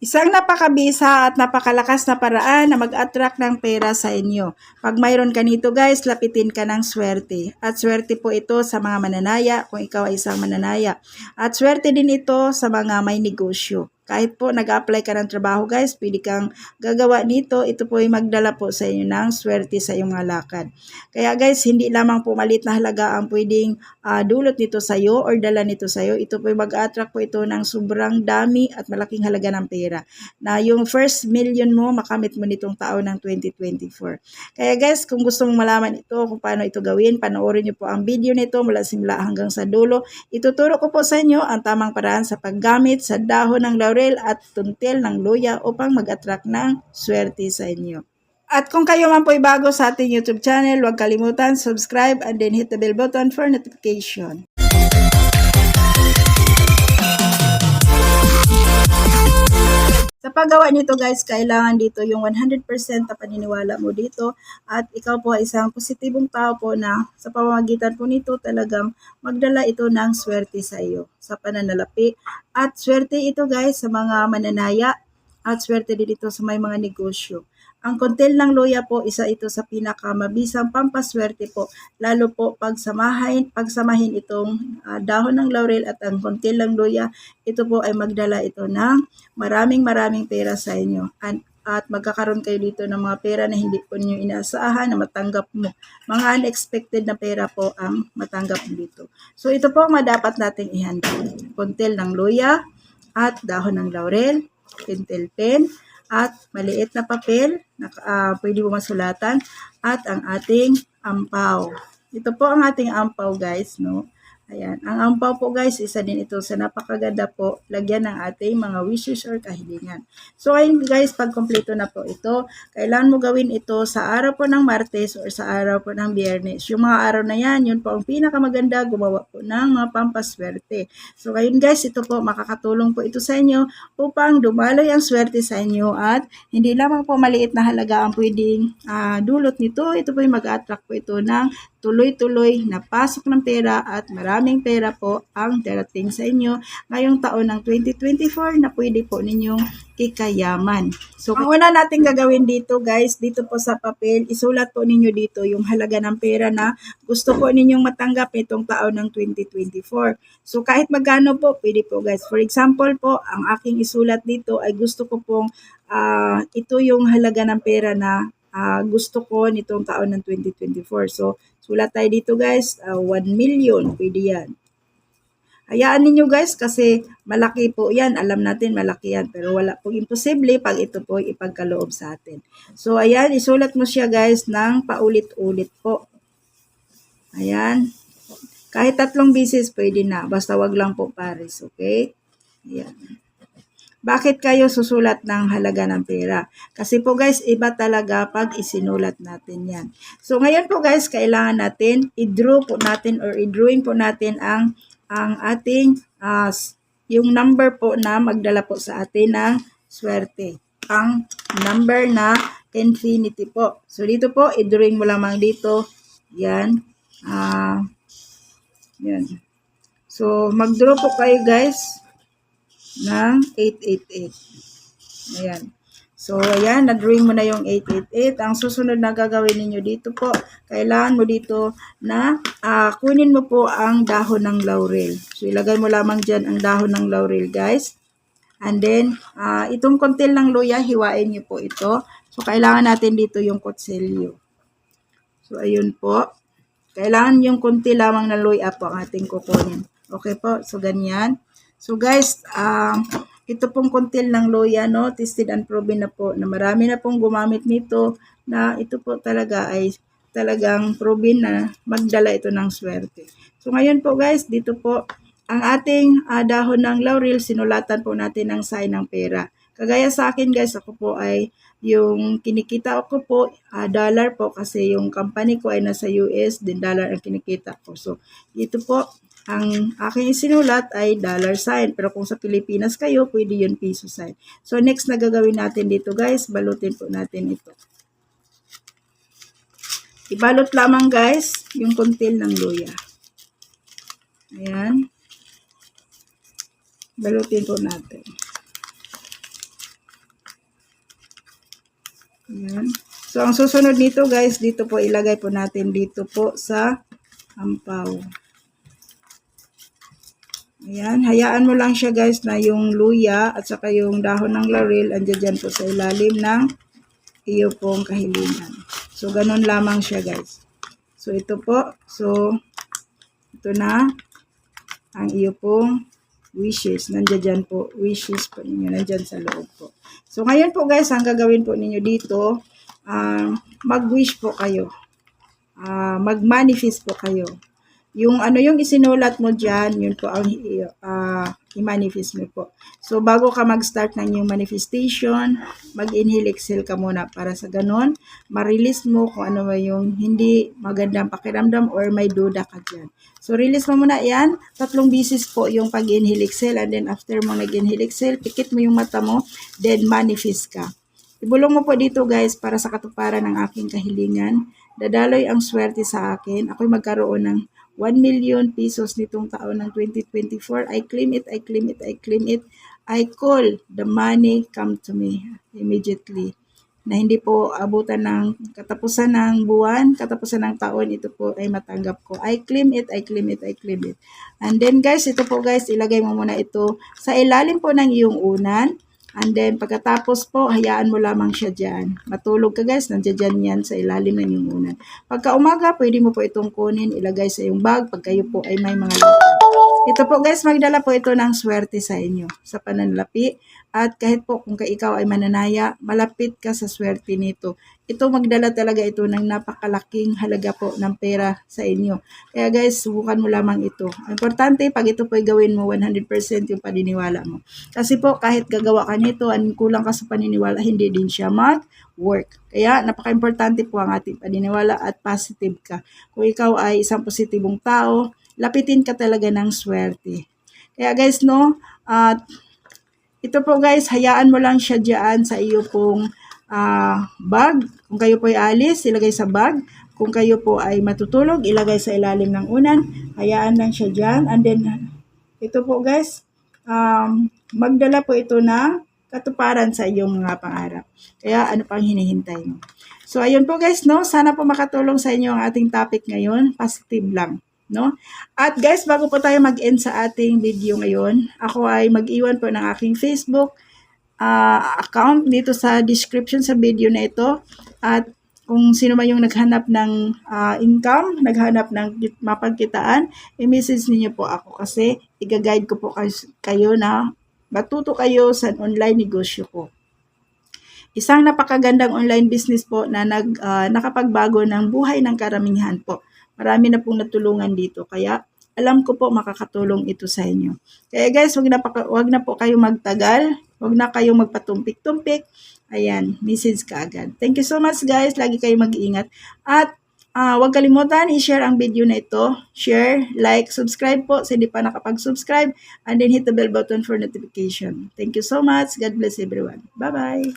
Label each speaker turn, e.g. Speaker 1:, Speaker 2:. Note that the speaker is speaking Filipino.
Speaker 1: Isang napakabisa at napakalakas na paraan na mag-attract ng pera sa inyo. Pag mayroon ka nito guys, lapitin ka ng swerte. At swerte po ito sa mga mananaya kung ikaw ay isang mananaya. At swerte din ito sa mga may negosyo. Kahit po nag-apply ka ng trabaho guys, pwede kang gagawa nito. Ito po ay magdala po sa inyo ng swerte sa iyong mga lakad. Kaya guys, hindi lamang po malit na halaga ang pwedeng ah, dulot nito sa iyo or dala nito sa iyo. Ito po ay mag-attract po ito ng sobrang dami at malaking halaga ng pera. Na yung first million mo, makamit mo nitong taon ng 2024. Kaya guys, kung gusto mong malaman ito, kung paano ito gawin, panoorin niyo po ang video nito mula simula hanggang sa dulo. Ituturo ko po sa inyo ang tamang paraan sa paggamit sa dahon ng laurel at tuntil ng luya upang mag-attract ng swerte sa inyo. At kung kayo man po ay bago sa ating YouTube channel, huwag kalimutan subscribe and then hit the bell button for notification. Sa paggawa nito guys, kailangan dito yung 100% na paniniwala mo dito at ikaw po ay isang positibong tao po na sa pamamagitan po nito talagang magdala ito ng swerte sa iyo sa pananalapi. At swerte ito guys sa mga mananaya at swerte din ito sa may mga negosyo. Ang kontil ng luya po, isa ito sa pinakamabisang pampaswerte po, lalo po pagsamahin, pagsamahin itong ah, dahon ng laurel at ang kontil ng luya, ito po ay magdala ito ng maraming maraming pera sa inyo. At, at magkakaroon kayo dito ng mga pera na hindi po ninyo inaasahan na matanggap mo. Mga unexpected na pera po ang matanggap dito. So ito po ang madapat nating ihanda. Kontil ng luya at dahon ng laurel, pentel pen, at maliit na papel na ah, pwede mo masulatan at ang ating ampaw. Ito po ang ating ampaw guys, no? Ayan. Ang ampaw po guys, isa din ito sa napakaganda po. Lagyan ng ating mga wishes or kahilingan. So ayun guys, pag kompleto na po ito, kailangan mo gawin ito sa araw po ng Martes or sa araw po ng Biyernes. Yung mga araw na yan, yun po ang pinakamaganda gumawa po ng mga pampaswerte. So ayun guys, ito po makakatulong po ito sa inyo upang dumaloy ang swerte sa inyo at hindi lamang po maliit na halaga ang pwedeng ah, dulot nito. Ito po yung mag-attract po ito ng tuloy-tuloy na pasok ng pera at maraming pera po ang darating sa inyo ngayong taon ng 2024 na pwede po ninyong kikayaman. So, ang una natin gagawin dito guys, dito po sa papel, isulat po ninyo dito yung halaga ng pera na gusto po ninyong matanggap itong taon ng 2024. So, kahit magkano po, pwede po guys. For example po, ang aking isulat dito ay gusto ko pong ah, ito yung halaga ng pera na ah, gusto ko nitong taon ng 2024. So, sulat tayo dito guys, ah, 1 million, pwede yan. Hayaan ninyo guys kasi malaki po yan. Alam natin malaki yan. Pero wala po imposible pag ito po ipagkaloob sa atin. So ayan, isulat mo siya guys ng paulit-ulit po. Ayan. Kahit tatlong bisis pwede na. Basta wag lang po pares. Okay? Ayan. Bakit kayo susulat ng halaga ng pera? Kasi po guys, iba talaga pag isinulat natin yan. So ngayon po guys, kailangan natin i-draw po natin or i-drawing po natin ang ang ating s- yung number po na magdala po sa atin ng swerte. Ang number na infinity po. So dito po, i-drawing mo lamang dito. Yan. Ah, yan. So mag-draw po kayo guys ng 888. Ayan. So, ayan, na-drawing mo na yung 888. Ang susunod na gagawin ninyo dito po, kailangan mo dito na ah, kunin mo po ang dahon ng laurel. So, ilagay mo lamang dyan ang dahon ng laurel, guys. And then, ah, itong kontil ng luya, hiwain niyo po ito. So, kailangan natin dito yung kutsilyo. So, ayun po. Kailangan yung konti lamang na luya po ang ating kukunin. Okay po? So, ganyan. So, guys, um, ito pong kontil ng luya, no? Tested and proven na po na marami na pong gumamit nito na ito po talaga ay talagang proven na magdala ito ng swerte. So, ngayon po guys, dito po ang ating ah, dahon ng laurel, sinulatan po natin ng sign ng pera. Kagaya sa akin guys, ako po ay yung kinikita ko po, ah, dollar po kasi yung company ko ay nasa US, din dollar ang kinikita ko. So, dito po, ang aking isinulat ay dollar sign. Pero kung sa Pilipinas kayo, pwede yun piso sign. So, next na gagawin natin dito guys, balutin po natin ito. Ibalot lamang guys, yung kontil ng luya. Ayan. Balutin po natin. Ayan. So, ang susunod nito guys, dito po ilagay po natin dito po sa ampaw. Ayan, hayaan mo lang siya guys na yung luya at saka yung dahon ng laurel andyan dyan po sa ilalim ng iyo pong kahilingan. So, ganun lamang siya guys. So, ito po. So, ito na ang iyo pong wishes. Nandiyan dyan po. Wishes po ninyo. Nandiyan sa loob po. So, ngayon po guys, ang gagawin po ninyo dito, ah, mag-wish po kayo. Ah, mag-manifest po kayo. Yung ano yung isinulat mo dyan, yun po ang uh, i-manifest mo po. So, bago ka mag-start ng yung manifestation, mag-inhale, exhale ka muna para sa ganun, ma-release mo kung ano ba yung hindi magandang pakiramdam or may duda ka dyan. So, release mo muna yan. Tatlong bisis po yung pag-inhale, exhale, and then after mo nag-inhale, exhale, pikit mo yung mata mo, then manifest ka. Ibulong mo po dito guys para sa katuparan ng aking kahilingan. Dadaloy ang swerte sa akin. Ako'y magkaroon ng 1 million pesos nitong taon ng 2024. I claim it, I claim it, I claim it. I call the money come to me immediately. Na hindi po abutan ng katapusan ng buwan, katapusan ng taon, ito po ay matanggap ko. I claim it, I claim it, I claim it. And then guys, ito po guys, ilagay mo muna ito sa ilalim po ng iyong unan. And then, pagkatapos po, hayaan mo lamang siya dyan. Matulog ka guys, nandiyan dyan yan sa ilalim ng iyong unan. Pagka umaga, pwede mo po itong kunin, ilagay sa iyong bag pag kayo po ay may mga lakad. Ito po guys, magdala po ito ng swerte sa inyo sa pananlapi. At kahit po kung ka ikaw ay mananaya, malapit ka sa swerte nito. Ito magdala talaga ito ng napakalaking halaga po ng pera sa inyo. Kaya guys, subukan mo lamang ito. Importante, pag ito po ay gawin mo 100% yung paniniwala mo. Kasi po, kahit gagawa ka nito, ang kulang ka sa paniniwala, hindi din siya mag-work. Kaya, napaka-importante po ang ating paniniwala at positive ka. Kung ikaw ay isang positibong tao, lapitin ka talaga ng swerte. Kaya guys, no, at ito po guys, hayaan mo lang siya dyan sa iyo pong ah, bag. Kung kayo po ay alis, ilagay sa bag. Kung kayo po ay matutulog, ilagay sa ilalim ng unan. Hayaan lang siya dyan. And then, ito po guys, um, magdala po ito ng katuparan sa iyong mga pangarap. Kaya ano pang hinihintay mo. So ayun po guys, no? Sana po makatulong sa inyo ang ating topic ngayon. Positive lang no? At guys, bago po tayo mag-end sa ating video ngayon, ako ay mag-iwan po ng aking Facebook uh, account dito sa description sa video na ito. At kung sino man yung naghanap ng uh, income, naghanap ng mapagkitaan, i-message niyo po ako kasi i-guide ko po kayo na matuto kayo sa online negosyo ko. Isang napakagandang online business po na nag, uh, nakapagbago ng buhay ng karamihan po. Marami na pong natulungan dito. Kaya alam ko po makakatulong ito sa inyo. Kaya guys, wag na, wag na po kayo magtagal. Wag na kayong magpatumpik-tumpik. Ayan, message ka agad. Thank you so much guys. Lagi kayo mag-iingat. At uh, huwag kalimutan, i-share ang video na ito. Share, like, subscribe po sa hindi pa nakapag-subscribe. And then hit the bell button for notification. Thank you so much. God bless everyone. Bye-bye.